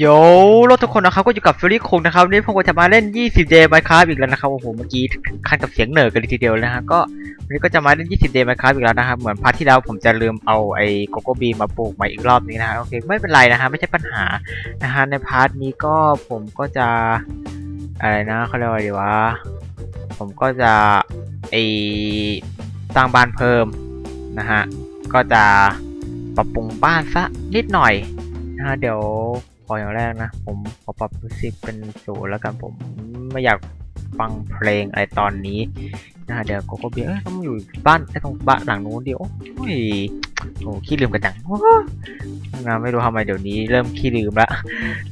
โยรถทุกคนนะครับก็อยู่กับฟิลลี่คงนะครับวันนี่ผมก็จะมาเล่น 20 Day Minecraft อีกแล้วนะครับโอ้โหเมื่อกี้ถึงขั้นกับเสียงเหนือกันเลยทีเดียวนะฮะก็วันนี้ก็จะมาเล่น 20 Day Minecraft อีกแล้วนะครับเหมือนพาร์ทที่แล้วผมจะลืมเอาไอ้โกโก้บีมาปลูกใหม่อีกรอบนี้นะฮะโอเคไม่เป็นไรนะฮะไม่ใช่ปัญหานะฮะในพาร์ทนี้ก็ผมก็จะอะไรนะเขาเรียกว่าดีวะผมก็จะไอ้สร้างบ้านเพิ่มนะฮะก็จะปรับปรุงบ้านซะนิดหน่อยนะฮะเดี๋ยว ขออย่างแรกนะ ผมขอปรับมิวสิกเป็นศูนย์แล้วกันผมไม่อยากฟังเพลงอะไรตอนนี้นะฮะเดี๋ยวโกโกเบียร์เอ้ต้องอยู่บ้านไอ้ตรงบ้านหลังนู้นเดี๋ยวโอ้ยโอ้ขี้ลืมกันจังโอ้นะไม่รู้ทำไมเดี๋ยวนี้เริ่มขี้ลืมละ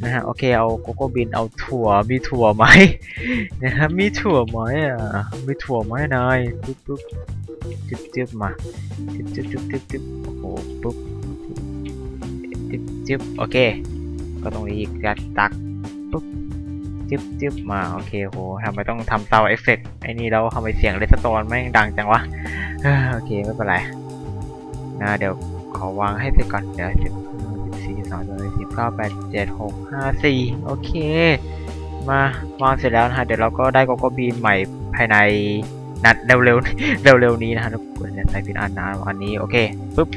นะฮะโอเคเอาโกโก้บินเอาถั่วมีถั่วไหมนะฮะมีถั่วไหมอะมีถั่วไหมนายปุ๊บปุ๊บจึ๊บจึ๊บมาจึ๊บจึ๊บจึ๊บจึ๊บจึ๊บโอ้โหปุ๊บจึ๊บจึ๊บโอเค ก็ตรงนี้อีกจัดตักปุ๊บจึ๊บจึ๊บมาโอเคโหทำไมต้องทำเตาเอฟเฟกต์ไอ้นี่แล้วทำไมเสียงเลสโตนไม่งดังจังวะโอเคไม่เป็นไรนะเดี๋ยวขอวางให้เสร็จก่อนเดี๋ยวสิบสี่สองสิบเก้าแปดเจ็ดหกห้าสี่โอเค มาวางเสร็จแล้วนะฮะเดี๋ยวเราก็ได้โกโก้บีนใหม่ภายในนัดเร็วเร็วเร็วๆนี้นะฮะทุกคนใส่พินอันนะอันนี้โอเคปุ๊บ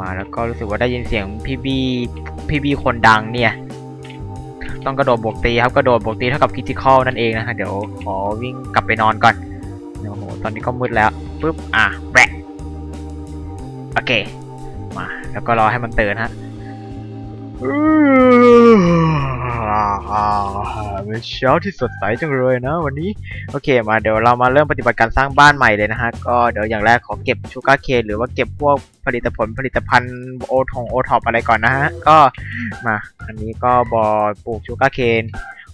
มาแล้วก็รู้สึกว่าได้ยินเสียงพี่บีพี่บีคนดังเนี่ย ต้องกระโดดบวกตีครับกระโดดบวกตีเท่ากับคิติคอลนั่นเองนะฮะเดี๋ยวขอวิ่งกลับไปนอนก่อนโอ้โหตอนนี้ก็มืดแล้วปุ๊บอะแบะโอเค มา แล้วก็รอให้มันตื่นฮะ เป็นเช้าที่สดใสจังเลยนะวันนี้ โอเคมาเดี๋ยวเรามาเริ่มปฏิบัติการสร้างบ้านใหม่เลยนะฮะ ก็เดี๋ยวอย่างแรกขอเก็บชูการ์เคนหรือว่าเก็บพวกผลิตผลผลิตภัณฑ์โอทงโอท็อปอะไรก่อนนะฮะ ก็มา อันนี้ก็บอปลูกชูการ์เคน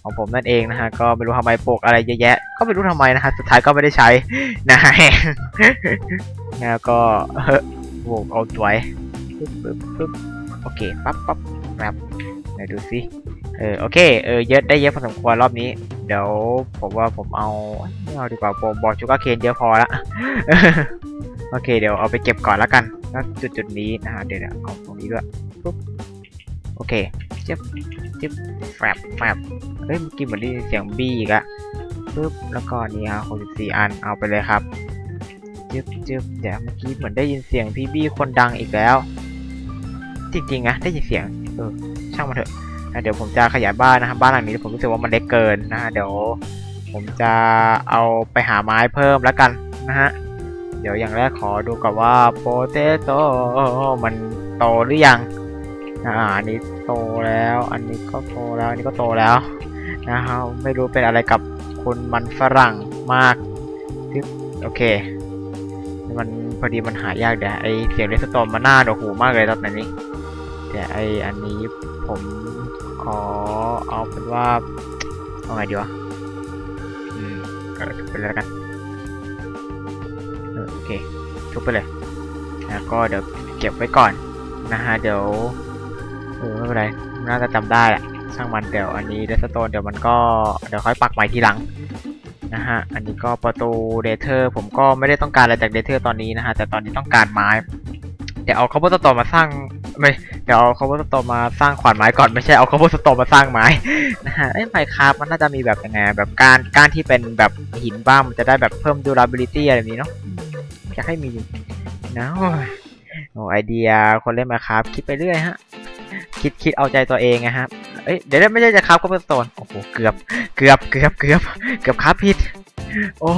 ของผมนั่นเองนะฮะ ก็ไม่รู้ทำไมปลูกอะไรเยอะแยะ ก็ไม่รู้ทำไมนะฮะ สุดท้ายก็ไม่ได้ใช้นะฮะแล้วก็ปลูกเอาไว้ปึ๊บปึ๊บปึ๊บโอเคปั๊บปั๊บครับไหนดูสิ เออโอเคเออเยอะได้เยอะพอสมควรรอบนี้ เดี๋ยวผมว่าผมเอาไม่เอาดีกว่าผมบอกชูการ์เคนเยอะพอละโอเคเดี๋ยวเอาไปเก็บก่อนล้วกันณจุดจุดนี้นะฮะเดี๋ยวเอาตรงนี้ด้วยปุ๊บโอเคเจ็บเจ็บแฟบแฟบเฮ้ยเมื่อกี้เหมือนได้ยินเสียงบี้อีกอะปุ๊บแล้วก็นี่ฮะ64อันเอาไปเลยครับจึ๊บจึ๊บเดี๋ยวเมื่อกี้เหมือนได้ยินเสียงพี่บี้คนดังอีกแล้ว จริงๆนะได้ยินเสียงเออช่างมันเถอะ นะเดี๋ยวผมจะขยายบ้านนะครับบ้านหลังนี้ผมรู้สึกว่ามันเล็กเกินนะฮะเดี๋ยวผมจะเอาไปหาไม้เพิ่มแล้วกันนะฮะเดี๋ยวอย่างแรกขอดูก่อนว่าโปเตโตมันโตหรือยังอ่าอันนี้โตแล้ว อันนี้ก็โตแล้วอันนี้ก็โตแล้วนะฮะไม่รู้เป็นอะไรกับคุณมันฝรั่งมากทึบโอเค มันพอดีมันหายากเดี๋ยวไอเสียงเรสโตนมันน่าโดหูมากเลยตอนนี้แต่ไออันนี้ผม ขอเอาเป็นว่าเอาไงดีวะอืมก็ทุบไปเลยแล้วกันเออโอเคทุบไปเลยแล้วก็เดี๋ยวเก็บไว้ก่อนนะฮะเดี๋ยวเออไม่เป็นไรน่าจะจำได้แหละช่างมันเดี๋ยวอันนี้เดสโตนเดี๋ยวมันก็เดี๋ยวค่อยปักใหม่ทีหลังนะฮะอันนี้ก็ประตูเดเธอร์ผมก็ไม่ได้ต้องการอะไรจากเดเธอร์ตอนนี้นะฮะแต่ตอนนี้ต้องการไม้เดี๋ยวเอาคาร์บอนสโตนมาสร้าง ไม่เดี๋ยวเอาคาร์บอนสโตนมาสร้างขวานไม้ก่อนไม่ใช่เอาคาร์บอนสโตนมาสร้างไม้นะฮะเอ้ไมค์คราฟมันน่าจะมีแบบยังไงแบบการการที่เป็นแบบหินบ้างมันจะได้แบบเพิ่ม durability อะไรแบบนี้เนาะอยากให้มีนะโอ้ไอเดียคนเล่นไมค์คราฟคิดไปเรื่อยฮะ คิดคิดเอาใจตัวเองนะครับเอ้ยเดี๋ยวไม่ใช่จะคราฟคาร์บอนสโตนโอ้โหเกือบเกือบเกือบเกือบเกือบคราฟผิด โอ้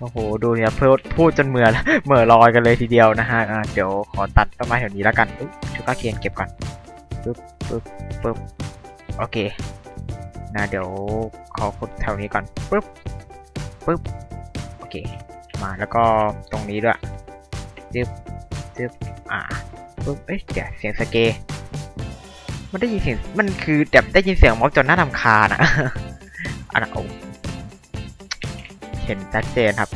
โอ้โห ดูเนี่ยพูดพูดจนเหมื่อเหม่อลอยกันเลยทีเดียวนะฮะเดี๋ยวขอตัดต้นไม้แถวนี้แล้วกันชูการ์เคนเก็บก่อนปึ๊บปึ๊บปึ๊บโอเคนะเดี๋ยวขอขุดแถวนี้ก่อนปึ๊บปึ๊บโอเค มาแล้วก็ตรงนี้ด้วยจึ๊บจึ๊บอ่าปึ๊บเอ้ยเดี๋ยวเสียงสเก มันได้ยินเสียงมันคือแบบได้ยินเสียงม็อกจนน่ารำคาญอะอันนั้นโอ้ เห็นชัดเจนครับ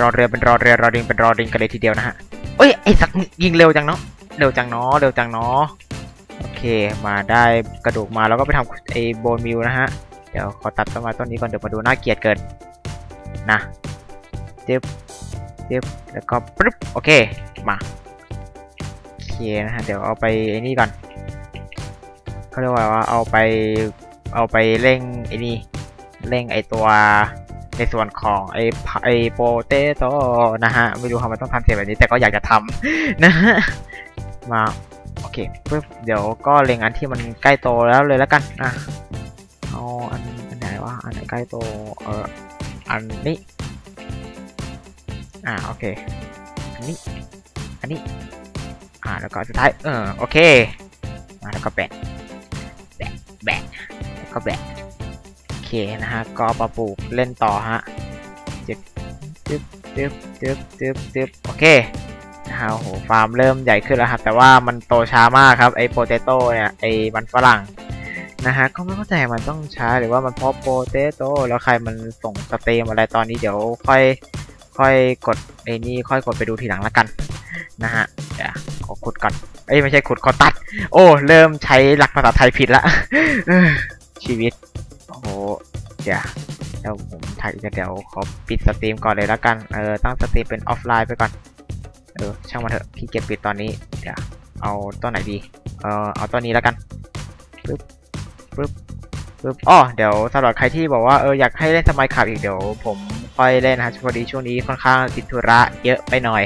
รอเรือเป็นรอเรือรอดิงเป็นรอดิงกันเลยทีเดียวนะฮะเอ้ยไอสัตว์ยิงเร็วจังเนาะเร็วจังเนาะเร็วจังเนาะโอเคมาได้กระดูกมาแล้วก็ไปทำไอโบนมิลนะฮะเดี๋ยวขอตัดต้นไม้ต้นนี้ก่อนเดี๋ยวมาดูน่าเกลียดเกินนะเจึ๊บจึ๊บแล้วก็ปึ๊บโอเคมาโอเคนะฮะเดี๋ยวเอาไปไอ้นี่ก่อนเขาเรียกว่าว่าเอาไปเอาไปเร่งไอ้นี่เร่งไอตัว ในส่วนของไอพะไอโปเตโตนะฮะ ไม่รู้ทำไมต้องทำเสียงแบบนี้ แต่ก็อยากจะทำนะฮะ มาโอเคปึ๊บเดี๋ยวก็เล็งอันที่มันใกล้โตแล้วเลยแล้วกันอะเอาอันอันไหนวะอันไหนใกล้โตเอออันนี้อ่าโอเคอันนี้อันนี้อ่าแล้วก็สุดท้ายเออโอเคมาแล้วก็แบะแบะแบะแล้วก็แบะ เคนะฮะก็มาปลูกเล่นต่อฮะจึ๊บจึ๊บจึ๊บจึ๊บจึ๊บจึ๊บโอเคนะฮะโอ้โหฟาร์มเริ่มใหญ่ขึ้นแล้วครับแต่ว่ามันโตช้ามากครับไอ้โปเตโต้เนี่ยไอ้มันฝรั่งนะฮะก็ไม่เข้าใจมันต้องช้าหรือว่ามันเพราะโปเตโต้แล้วใครมันส่งสเตมอะไรตอนนี้เดี๋ยวค่อยค่อยกดไอ้นี่ค่อยกดไปดูทีหลังละกันนะฮะเดี๋ยวขอขุดก่อนเอ้ยไม่ใช่ขุดขอตัด โอ้ เริ่มใช้หลักภาษาไทยผิดละชีวิต โอ้โหเดี๋ยวเดี๋ยวผมถ่ายเดี๋ยวขอปิดสตรีมก่อนเลยละกัน เออตั้งสตรีมเป็นออฟไลน์ไปก่อน เออช่างมันเถอะพี่เกียจปิดตอนนี้ เดี๋ยวเอาต้นไหนดี เออเอาต้นนี้แล้วกันปึ๊บปึ๊บปึ๊บอ๋อเดี๋ยวสำหรับใครที่บอกว่าเอออยากให้เล่นสมัยขับอีกเดี๋ยวผมค่อยเล่นนะฮะพอดีช่วงนี้ค่อนข้างติดธุระเยอะไปหน่อย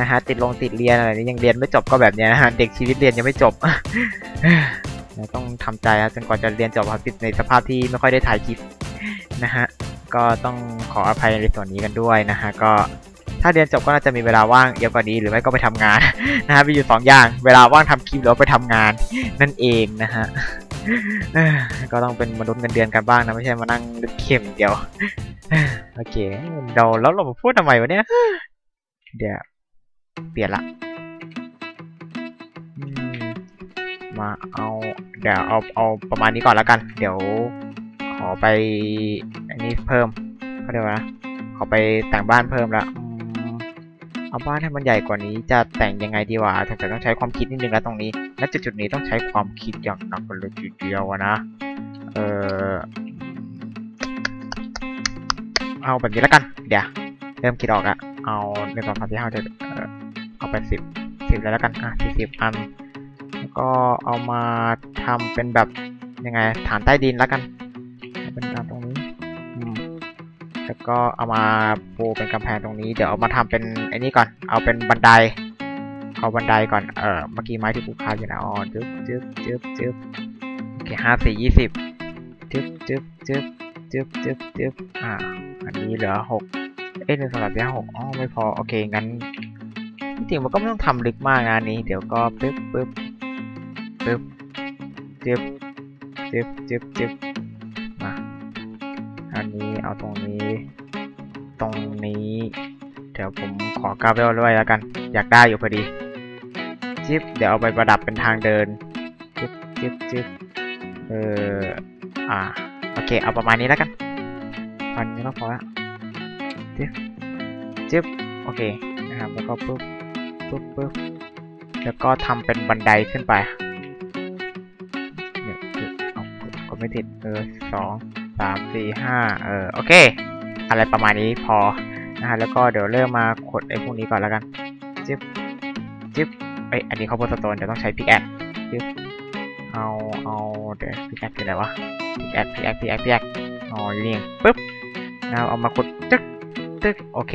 นะฮะติดลงติดเรียนอะไรนี้ยังเรียนไม่จบก็แบบเนี้ยนะฮะเด็กชีวิตเรียนยังไม่จบ ต้องทำใจนะจนกว่าจะเรียนจบครับติดในสภาพที่ไม่ค่อยได้ถ่ายคลิปนะฮะก็ต้องขออภัยในส่วนนี้กันด้วยนะฮะก็ถ้าเรียนจบก็น่าจะมีเวลาว่างเยอะกว่านี้หรือไม่ก็ไปทำงานนะฮะมีอยู่สองอย่าง เวลาว่างทำคลิปหรือว่าไปทำงานนั่นเองนะฮะก็ต้องเป็นมนุษย์เงินเดือนกันบ้างนะไม่ใช่มานั่งลึกเข็มเดียวโอเคเราแล้วเรามาพูดทำไมวะเนี่ยเดี๋ยวเปลี่ยนละ มาเอาเดี๋ยวเอาเอาประมาณนี้ก่อนแล้วกัน เดี๋ยวขอไปอันนี้เพิ่มเขาเรียกว่านะขอไปแต่งบ้านเพิ่มละเอาบ้านให้มันใหญ่กว่านี้จะแต่งยังไงดีวะแต่ต้องใช้ความคิดนิดนึงแล้วตรงนี้และจุดจุดนี้ต้องใช้ความคิดอย่างหนักเลยทีเดียวอะนะเออเอาแบบนี้แล้วกันเดี๋ยวเริ่มคิดออกอะเอาหนึ่งสองสามสี่ห้าเจ็ดเออเอาไปสิบสิบแล้วกันอะสี่สิบอัน ก็เอามาทำเป็นแบบยังไงฐานใต้ดินแล้วกันเป็นฐานตรงนี้แล้วก็เอามาปูเป็นกำแพงตรงนี้ เดี๋ยวเอามาทำเป็นไอ้นี่ก่อน เอาเป็นบันได เอาบันไดก่อน เออเมื่อกี้ไม้ที่ปูคาอยู่นะอ๋อจึ๊บจึ๊บจึ๊บจึ๊บโอเคห้าสี่ยี่สิบจึ๊บจึ๊บจึ๊บจึ๊บจึ๊บจึ๊บอ่า อันนี้เหลือหกเอ้ยหนึ่งสองสามสี่ห้าหกอ๋อไม่พอ โอเค งั้นที่จริงมันก็ไม่ต้องทำลึกมากนะอันนี้ เดี๋ยวก็ปึ๊บปึ๊บ ปึ๊บจึ๊บจึ๊บจึ๊บจึ๊บมาอันนี้เอาตรงนี้ ตรงนี้ เดี๋ยวผมขอกราเวลด้วยแล้วกัน อยากได้อยู่พอดีจิ๊บเดี๋ยวเอาไปประดับเป็นทางเดินจิ๊บจิ๊บจิ๊บเอออ่าโอเค เอาประมาณนี้แล้วกันอันนี้ก็พอละจิ๊บจิ๊บโอเคนะครับแล้วก็ปึ๊บปึ๊บปึ๊บแล้วก็ทำเป็นบันไดขึ้นไป ไม่ติด เออสองสามสี่ห้าเออ โอเค อะไรประมาณนี้พอนะฮะแล้วก็เดี๋ยวเริ่มมาขดไอ้พวกนี้ก่อนแล้วกันจิ๊บจิ๊บเอ้ยอันนี้เขาโพสโตนเดี๋ยวต้องใช้พิกแอคจิ๊บเอาเอาเดี๋ยวพิกแอคคืออะไรวะพิกแอคพิกแอคพิกแอคพิกแอคอ๋ออยู่นี่เองปึ๊บแล้วเอามาขุดตึ๊กตึ๊กโอเค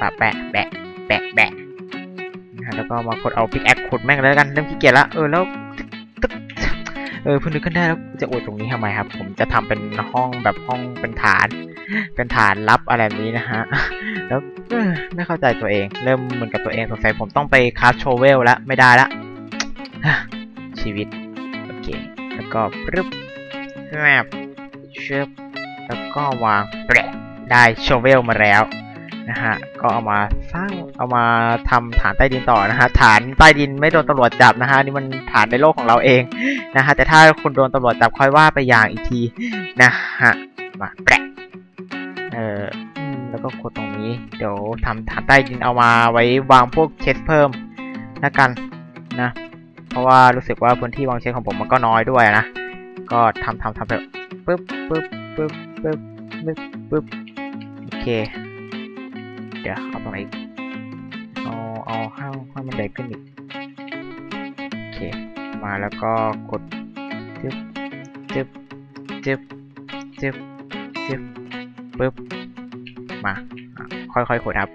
ปะแปะแปะแปะแปะนะฮะแล้วก็มาขุดเอาพิกแอคขุดแม่งเลยแล้วกันเริ่มขี้เกียจละเออแล้ว เออเพิ่งนึกขึ้นได้แล้วจะอวดตรงนี้ทำไมครับ ผมจะทำเป็นห้องแบบห้องเป็นฐาน เป็นฐานลับอะไรแบบนี้นะฮะ แล้วเออไม่เข้าใจตัวเอง เริ่มเหมือนกับตัวเองสงสัยผมต้องไปคราฟโชเวลแล้วไม่ได้ละชีวิต โอเค แล้วก็ปึ๊บแมบเชิบแล้วก็วางแปะได้โชเวลมาแล้วนะฮะ ก็เอามา สร้างเอามาทำฐานใต้ดินต่อนะฮะฐานใต้ดินไม่โดนตำรวจจับนะฮะนี่มันฐานในโลกของเราเองนะฮะแต่ถ้าคุณโดนตำรวจจับค่อยว่าไปอย่างอีกทีนะฮะมาแปะเอออืมแล้วก็กดตรงนี้ เดี๋ยวทำฐานใต้ดินเอามาไว้วางพวกเชสเพิ่มแล้วกันนะ เพราะว่ารู้สึกว่าพื้นที่วางเชสของผมมันก็น้อยด้วยนะก็ทำทำทำแบบปึ๊บปึ๊บปึ๊บปึ๊บปึ๊บปึ๊บโอเค ดี๋ยวเอาตรงไหนอีกเอาเอาให้ให้มันใหญ่ขึ้นอีกโอเคมาแล้วก็กดจึ๊บจึ๊บจึ๊บจึ๊บจึ๊บปึ๊บมาอะค่อยๆขุดครับ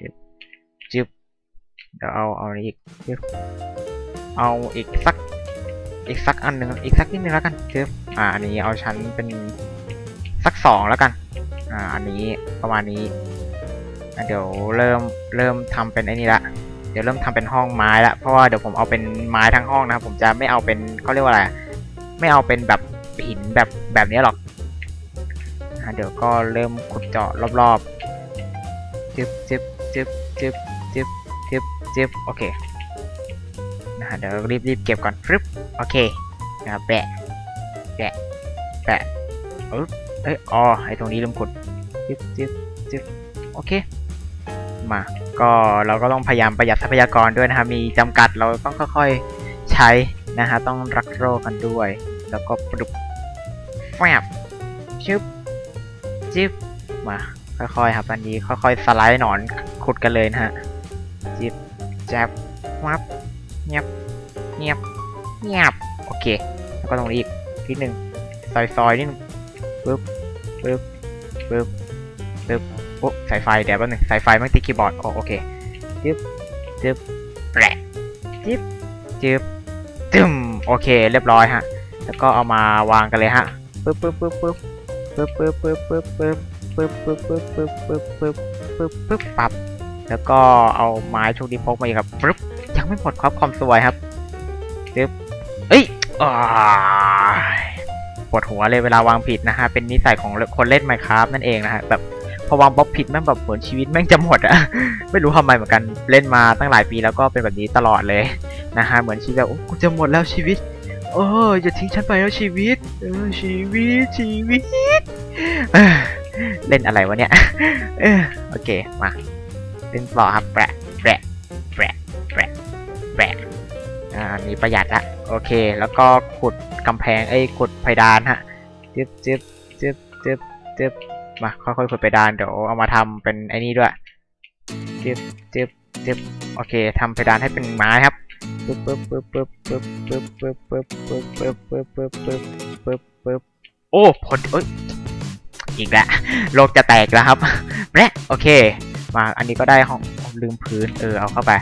จึ๊บจึ๊บเดี๋ยวเอาเอาอีกจึ๊บเอาอีกสักอีกสักอันหนึ่งอีกสักนิดนึงแล้วกันจึ๊บอ่าอันนี้เอาชั้นเป็นสักสองแล้วกันอ่าอันนี้ประมาณนี้ เดี๋ยวเริ่มเริ่มทำเป็นไอ้นี่ละ เดี๋ยวเริ่มทำเป็นห้องไม้ละ เพราะว่าเดี๋ยวผมเอาเป็นไม้ทั้งห้องนะครับผมจะไม่เอาเป็นเขาเรียกว่าอะไร ไม่เอาเป็นแบบหินแบบแบบนี้หรอกเดี๋ยวก็เริ่มขุดเจาะรอบๆ จึ๊บจึ๊บจึ๊บจึ๊บจึ๊บจึ๊บจึ๊บโอเคนะฮะเดี๋ยวรีบรีบเก็บก่อนฟึบโอเคนะครับแปะแปะแปะเอยเอ้ยอ๋อไอตรงนี้ลืมขุดจึ๊บจึ๊บจึ๊บโอเค มา ก็เราก็ต้องพยายามประหยัดทรัพยากรด้วยนะครับ มีจำกัดเราต้องค่อยๆใช้นะฮะต้องรักโรคกันด้วย แล้วก็ปลุกแฟบชึบจิบมาค่อยๆครับอันนี้ค่อยๆสไลด์หนอนขุดกันเลยนะฮะจิบแจ๊บวับเงียบเงียบเงียบโอเค แล้วก็ตรงนี้อีกนิดหนึ่งซอยๆนิดนึงปึ๊บปึ๊บปึ๊บปึ๊บ โอ้สายไฟเดี๋ยวแป๊บนึงสายไฟไม่ติดคีย์บอร์ดโอโอเคจึ๊บจึ๊บแปะจึ๊บจึ๊บจึมโอเค เรียบร้อยฮะ แล้วก็เอามาวางกันเลยฮะปึ๊บปึ๊บปึ๊บปึ๊บปึ๊บปึ๊บปึ๊บปึ๊บปึ๊บปึ๊บปึ๊บปึ๊บปึ๊บปึ๊บปึ๊บปึ๊บปึ๊บปับแล้วก็เอาไม้โชคดีพกมาอีกครับปึ๊บยังไม่หมดครับความสวยครับจึ๊บเอ้ยอ้ายปวดหัวเลยเวลาวางผิดนะฮะเป็นนิสัยของคนเล่น Minecraft นั่นเองนะฮะแบบ พอวางบล็อกผิดแม่งแบบเหมือนชีวิตแม่งจะหมดอะ ไม่รู้ทำไมเหมือนกันเล่นมาตั้งหลายปีแล้วก็เป็นแบบนี้ตลอดเลยนะฮะเหมือนชีวิตแบบโอ้กูจะหมดแล้วชีวิตโอ้อย่าทิ้งฉันไปแล้วชีวิตเออชีวิตชีวิตเเล่นอะไรวะเนี่ยเออโอเคมาเล่นต่อครับแปะแปะแปะแปะแปะอ่านี่ประหยัดละโอเค แล้วก็ขุดกำแพงไอ้ขุดเพดานฮะจึ๊บจึ๊บจึ๊บจึ๊บจึ๊บ มาค่อยๆขุดไปดานเดี๋ยวเอามาทำเป็นไอ้นี่ด้วยจึบจึบจึบโอเคทำเพดานให้เป็นไม้ครับปึ๊บปึ๊บปึ๊บปึ๊บปึ๊บปึ๊บปึ๊บปึ๊บปึ๊บปึ๊บปึ๊บปึ๊บปึ๊บปึ๊บโอ้ผลเอ้ยอีกแล้วโลกจะแตกแล้วครับแม่โอเค มาอันนี้ก็ได้ห้องลืมพื้นเออเอาเข้าไป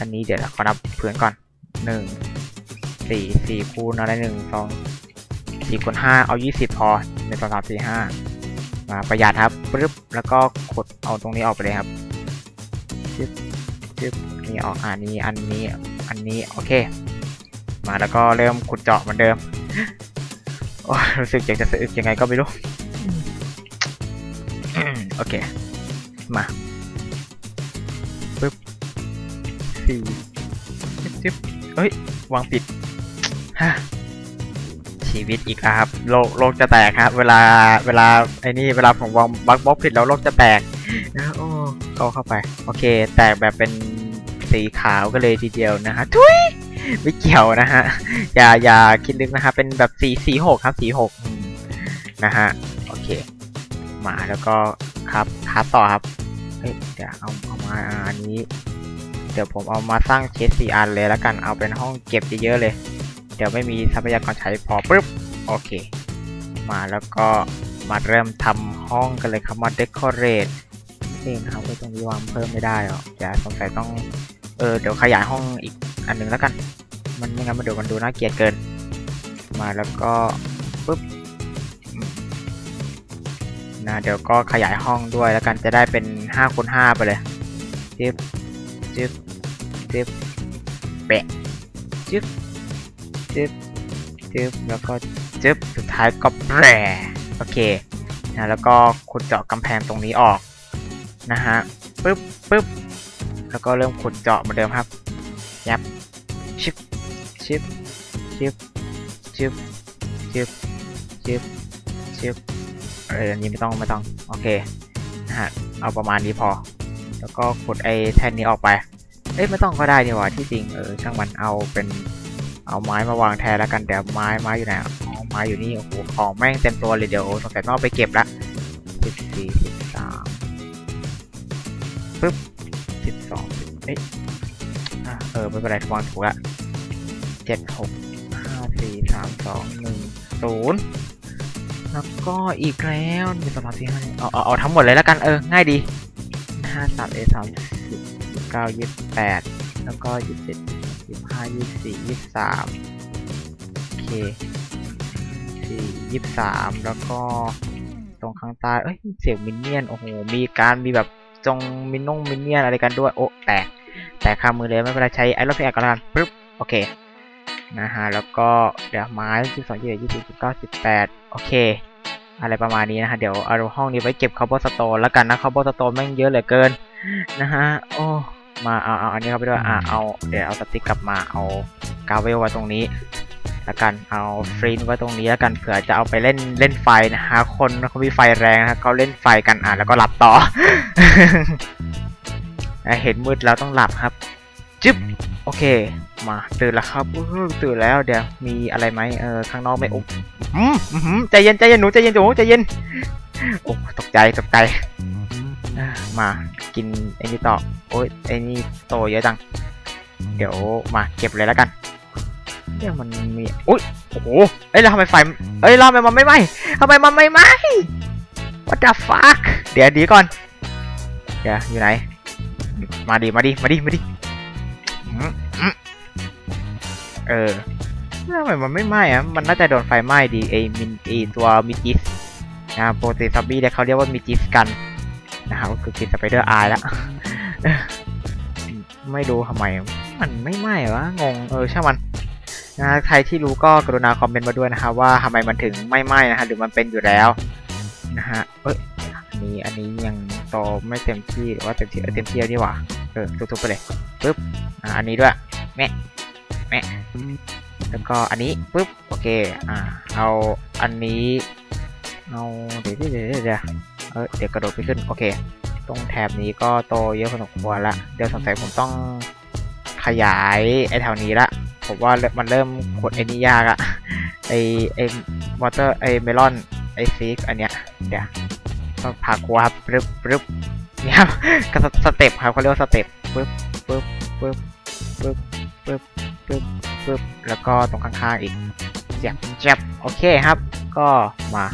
อันนี้เดี๋ยวขอนับพื้นก่อนหนึ่งสี่สี่คูณอะไรหนึ่งสองสี่คูณห้าเอายี่สิบพอหนึ่งสองสามสี่ห้า มาประหยัดครับปึ๊บแล้วก็กดเอาตรงนี้ออกไปเลยครับจึ๊บจึ๊บนี่ออกอันนี้อันนี้อันนี้โอเค มาแล้วก็เริ่มขุดเจาะเหมือนเดิมโอ้รู้สึกอยากจะสะอึกยังไงก็ไม่รู้โอเค มาปึ๊บสี่จึ๊บจึ๊บเอ้ยวางปิดฮะ ชีวิตอีกครับโลกโลกจะแตกครับ เวลาเวลาไอ้นี่เวลาผมวางบักบล็อกผิดแล้วโลกจะแตกนะโอ้เข้าเข้าไป โอเค แตกแบบเป็นสีขาวก็เลยทีเดียวนะฮะทุยไม่เกี่ยวนะฮะอย่าอย่าคิดลึกนะฮะเป็นแบบสีสีหกครับสีหกนะฮะโอเค มาแล้วก็ครับครับต่อครับเฮ้ยเดี๋ยวเอาเอามาอันนี้ เดี๋ยวผมเอามาสร้างเคสสี่อันเลยแล้วกันเอาเป็นห้องเก็บเยอะๆเลย เดี๋ยวไม่มีทรัพยากรใช้พอปุ๊บโอเค มาแล้วก็มาเริ่มทำห้องกันเลยครับมาเดคอเรทนี่นะครับไว้ตรงนี้วางเพิ่มไม่ได้หรอกเดี๋ยวสงสัยต้องเออเดี๋ยวขยายห้องอีกอันหนึ่งแล้วกัน มันไม่งั้นมันเดี๋ยวมันดูน่าเกลียดเกิน มาแล้วก็ปุ๊บนะเดี๋ยวก็ขยายห้องด้วยแล้วกันจะได้เป็น5คูณ5ไปเลยจึ๊บจึ๊บจึ๊บแปะจึ๊บ จึ๊บจึ๊บแล้วก็จึ๊บสุดท้ายก็แปรโอเคนะแล้วก็ขุดเจาะกำแพงตรงนี้ออกนะฮะปึ๊บปึ๊บแล้วก็เริ่มขุดเจาะเหมือนเดิมครับยับชิบชิบชิบชิบชิบชิบชิบเอออันนี้ไม่ต้องไม่ต้องโอเคนะฮะเอาประมาณนี้พอ แล้วก็ขุดไอ้แท่นนี้ออกไปเอ้ยไม่ต้องก็ได้นี่หว่าที่จริงเออช่างมันเอาเป็น เอาไม้มาวางแทนแล้วกันเดี๋ยวไม้ไม้อยู่ไหนอ๋อไม้อยู่นี่โอ้โหของแม่งเต็มตัวเลยเดี๋ยวสงสัยต้องเอาไปเก็บละสิบสี่สิบสามปึ๊บสิบสองเอ้ยอะเออไม่เป็นไรวางถูกละเจ็ดหกห้าสี่สามสองหนึ่งศูนย์แล้วก็อีกแล้วหนึ่งสองสามสี่ห้าเอาเอาเอาทั้งหมดเลยแล้วกันเออง่ายดีห้าสามเอสามสิบสิบเก้ายี่สิบแปดแล้วก็ยี่สิบเจ็ดยี่ สิบห้ายี่สิบสี่ยี่สิบสามโอเคสี่ยี่สิบสามแล้วก็ตรงข้างใต้เอ้ยเสียงมินเนี่ยนโอ้โหมีการมีแบบจงมินนงมินเนี่ยนอะไรกันด้วยโอ้แตกแตกคามือเลยไม่เป็นไรใช้ไอรอนเพกกันแล้วกันปึ๊บโอเคนะฮะแล้วก็เดี๋ยวไม้สิบสองยี่สิบยี่สิบเก้าสิบแปดโอเคอะไรประมาณนี้นะฮะเดี๋ยวเอาห้องนี้ไว้เก็บคาร์บอนสโตนแล้วกันนะคาร์บอนสโตนแม่งเยอะเหลือเกินนะฮะโอ้ มาเอาเอาอันนี้เข้าไปด้วยอ่าเอาเดี๋ยวเอาสติ๊กกลับมาเอากาเวลไว้ตรงนี้แล้วกันเอาฟรีนไว้ตรงนี้แล้วกันเผื่อจะเอาไปเล่นเล่นไฟนะฮะคนเขามีไฟแรงนะเขาเล่นไฟกันอะแล้วก็หลับต่อ เห็นมืดแล้วต้องหลับครับจึ๊บโอเค มาตื่นแล้วครับอื้อตื่นแล้วเดี๋ยวมีอะไรไหมเออข้างนอกไม่อุบอืมอื้อหือใจเย็นใจเย็นหนูใจเย็นหนูใจเย็นโอ้ตกใจตกใจอะ มากินไอ้นี่ต่อ โอ้ยไอ้นี่โตเยอะจัง เดี๋ยวมาเก็บเลยแล้วกันเดี๋ยวมันมีอุ้ยโอ้โหเอ้ยแล้วทำไมไฟเอ้ยแล้วทำไมมันไม่ไหม้ทำไมมันไม่ไหม้ What the fuck เดี๋ยวดีก่อนเดี๋ยวอยู่ไหน มาดิมาดิมาดิมาดิอืมอืมเออทำไมมันไม่ไหม้อะมันน่าจะโดนไฟไหม้ดีไอมินไอตัวมิจิสนะโปรตีซับบี้เนี่ยเขาเรียกว่ามิจิสกัน นะครับก็คือกินสไปเดอร์อายแล้วไม่รู้ทำไม มันไม่ไหม้วะงงเออช่างมันนะใครที่รู้ก็กรุณาคอมเมนต์มาด้วยนะครับว่าทำไมมันถึงไม่ไหม้นะฮะหรือมันเป็นอยู่แล้วนะฮะเอ้ยอันนี้อันนี้ยังโตไม่เต็มที่หรือว่าเต็มที่เออเต็มที่แล้วนี่หว่าเออทุบๆไปเลยปึ๊บอ่าอันนี้ด้วยแม่แม่แล้วก็อันนี้ปึ๊บโอเคอ่าเอาอันนี้เอาเดี๋ยวเดี๋ยวเดี๋ยว เดี๋ยวเออเดี๋ยวกระโดดไปขึ้น โอเค ตรงแถบนี้ก็โตเยอะพอสมควรละ เดี๋ยวสงสัยผมต้องขยายไอ้แถวนี้ละ ผมว่ามันเริ่มขดไอ้นี่ยากอะไอไอมอเตอร์ไอเมลอนไอฟิกอันเนี้ย เดี๋ยวก็พาคัวครับปึ๊บปึ๊บเนี่ยครับก็สเต็ปครับเขาเรียกว่าสเต็ปปึ๊บปึ๊บปึ๊บปึ๊บปึ๊บปึ๊บปึ๊บแล้วก็ตรงข้างๆอีกเจ็บเจ็บโอเคครับ ก็มา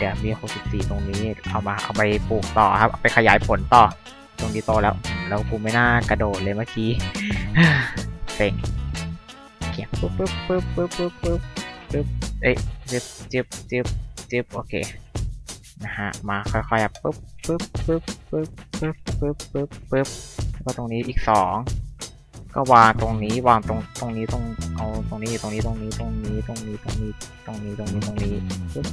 เดี๋ยวมี64ตรงนี้เอามาเอาไปปลูกต่อครับเอาไปขยายผลต่อ ตรงนี้โตแล้ว แล้วกูไม่น่ากระโดดเลยเมื่อกี้เซ็งเขียปึ๊บปึ๊บปึ๊บปึ๊บปึ๊บปึ๊บปึ๊บเอ้ยจึ๊บจึ๊บจึ๊บจึ๊บโอเคนะฮะมาค่อยๆปึ๊บปึ๊บปึ๊บปึ๊บปึ๊บปึ๊บปึ๊บปึ๊บแล้วก็ตรงนี้อีกสองก็วางตรงนี้วางตรงตรงนี้ตรงเอาตรงนี้ตรงนี้ตรงนี้ตรงนี้ตรงนี้ตรงนี้ตรงนี้ตรงนี้ตรงนี้ปึ๊บ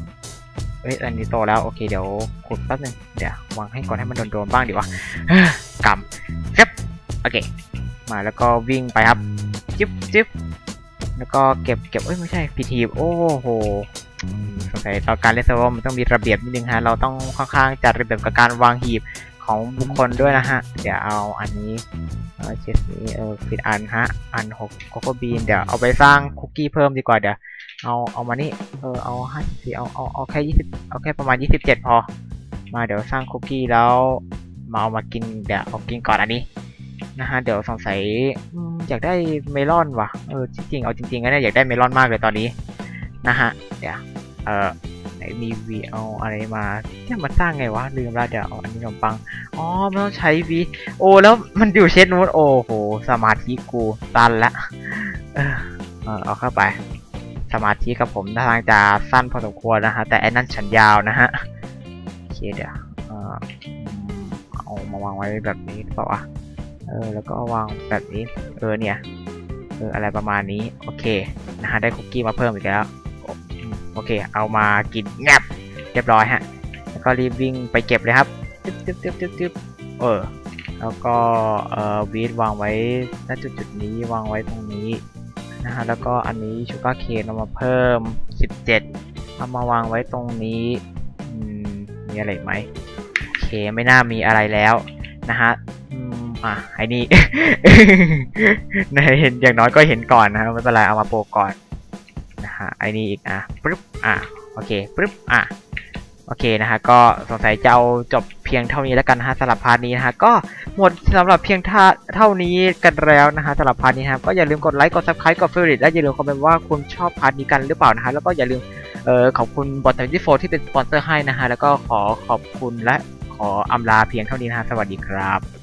อ้ยอันนี้โตแล้วโอเคเดี๋ยวขุดแป๊บนึงเดี๋ยววางให้ก่อนให้มันโดนๆบ้างดีกว่ากำเจ็บโอเค มาแล้วก็วิ่งไปครับจึ๊บจึ๊บแล้วก็เก็บเก็บเอ้ยไม่ใช่พีทีโอ้โหสงสัยตอนการเล่นเซิร์ฟมันต้องมีระเบียบนิดนึงฮะเราต้องค่อนข้างจัดระเบียบกับการวางหีบของบุคคลด้วยนะฮะ เดี๋ยวเอาอันนี้เออเจ็ดนี้เออผิดอันฮะ อันหกโคโคบีนเดี๋ยวเอาไปสร้างคุกกี้เพิ่มดีกว่าเดี๋ยว เอาเอามานี่เออเอาห้าสิบเอาเอาเอาแค่ยี่สิบเอาแค่ประมาณยี่สิบเจ็ดพอ มาเดี๋ยวสร้างคุกกี้แล้วมาเอามากินเดี๋ยวเอากินก่อนอันนี้นะฮะเดี๋ยวสงสัยอยากได้เมลอนว่ะเออจริงๆเอาจริงๆนะเนี่ยอยากได้เมลอนมากเลยตอนนี้นะฮะเดี๋ยวเออไหนมีวีเอาอะไรมาเนี่ยมาสร้างไงวะลืมล้วเดี๋ยวเอาอันนี้ขนมปังอ๋อไม่ต้องใช้วีโอแล้วมันอยู่เช็ดนู้นโอ้โหสมาธิกูตันละเออเอาเข้าไป สมาธิกับผมทางจะสั้นพอสมควรนะฮะ แต่ไอ้นั่นฉันยาวนะฮะโอเคเดี๋ยวเอออืมเอามาวางไว้แบบนี้เปล่าวะเออ แล้วก็วางแบบนี้ เออเนี่ย เอออะไรประมาณนี้ โอเคนะฮะได้คุกกี้มาเพิ่มอีกแล้ว โอเค เอามากินแงบเรียบร้อยฮะ แล้วก็รีบวิ่งไปเก็บเลยครับจึ๊บจึ๊บจึ๊บจึ๊บจึ๊บเออ แล้วก็เอ่อวีดวางไว้ณจุดจุดนี้วางไว้ตรงนี้ นะฮะ แล้วก็อันนี้ชูการ์เคนเอามาเพิ่ม 17 เอามาวางไว้ตรงนี้มีอะไรไหมโอเคไม่น่ามีอะไรแล้วนะฮะอะไอ้นี่ในเห็นอย่างน้อยก็เห็นก่อนนะครับไม่เป็นไรเอามาโปรก่อนนะฮะไอ้นี่อีกอะปึ๊บอะโอเคปึ๊บอะ โอเคนะฮะก็สงสัยจะเอาจบเพียงเท่านี้แล้วกันนะฮะสำหรับพาร์ทนี้นะฮะก็หมดสำหรับเพียงท่าเท่านี้กันแล้วนะฮะสำหรับพาร์ทนี้ครับก็อย่าลืมกดไลค์กดซับสไครต์กดเฟรนด์และอย่าลืมคอมเมนต์ว่าคุณชอบพาร์ทนี้กันหรือเปล่านะฮะแล้วก็อย่าลืมเอ่อขอบคุณบอท24ที่เป็นสปอนเซอร์ให้นะฮะแล้วก็ขอขอบคุณและขออำลาเพียงเท่านี้นะฮะสวัสดีครับ